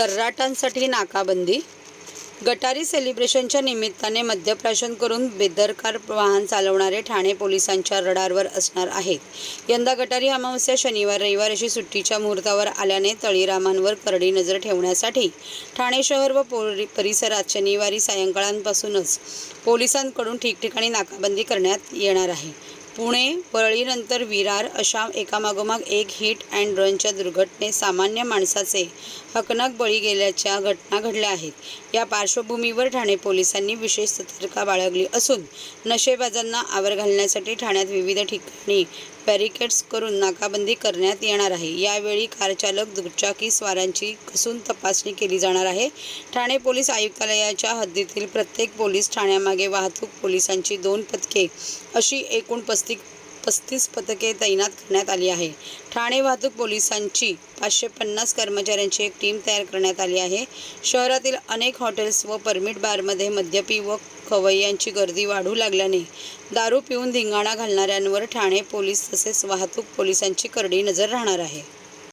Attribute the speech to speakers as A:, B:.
A: सर्राटांसाठी नाकाबंदी. गटारी सेलिब्रेशनच्या निमित्ताने मद्यप्राशन करून बेदरकार वाहन चालवणारे ठाणे पोलिसांच्या रडारवर असणार आहेत. यंदा गटारी अमावस्या शनिवार रविवार अशी सुट्टीच्या मुहूर्तावर आल्याने तळीरामांवर करडी नजर ठेवण्यासाठी ठाणे शहर व पोरी परिसरात शनिवारी सायंकाळांपासूनच पोलिसांकडून ठिकठिकाणी नाकाबंदी करण्यात येणार आहे. पुणे परळीनंतर विरार अशा एकामागोमाग एक हिट अँड रनच्या दुर्घटनेत सामान्य माणसाचे हकनक बळी गेल्याच्या घटना घडल्या आहेत. या पार्श्वभूमीवर ठाणे पोलिसांनी विशेष सतर्कता बाळगली असून नशेबाजांना आवर घालण्यासाठी ठाण्यात विविध ठिकाणी बॅरिकेड्स करून नाकाबंदी करण्यात येणार आहे. यावेळी कारचालक दुचाकी स्वारांची कसून तपासणी केली जाणार आहे. ठाणे पोलीस आयुक्तालयाच्या हद्दीतील प्रत्येक पोलीस ठाण्यामागे वाहतूक पोलिसांची दोन पथके अशी एकूण पस्तीस पस्तीस पथके तैनात करण्यात आली आहे. ठाणे वाहतूक पोलिसांची पाचशे पन्नास कर्मचाऱ्यांची एक टीम तयार करण्यात आली आहे. शहरातील अनेक हॉटेल्स व परमिट बारमध्ये मद्यपी व खवय्यांची गर्दी वाढू लागल्याने दारू पिऊन धिंगाणा घालणाऱ्यांवर ठाणे पोलीस तसेच वाहतूक पोलिसांची करडी नजर राहणार आहे.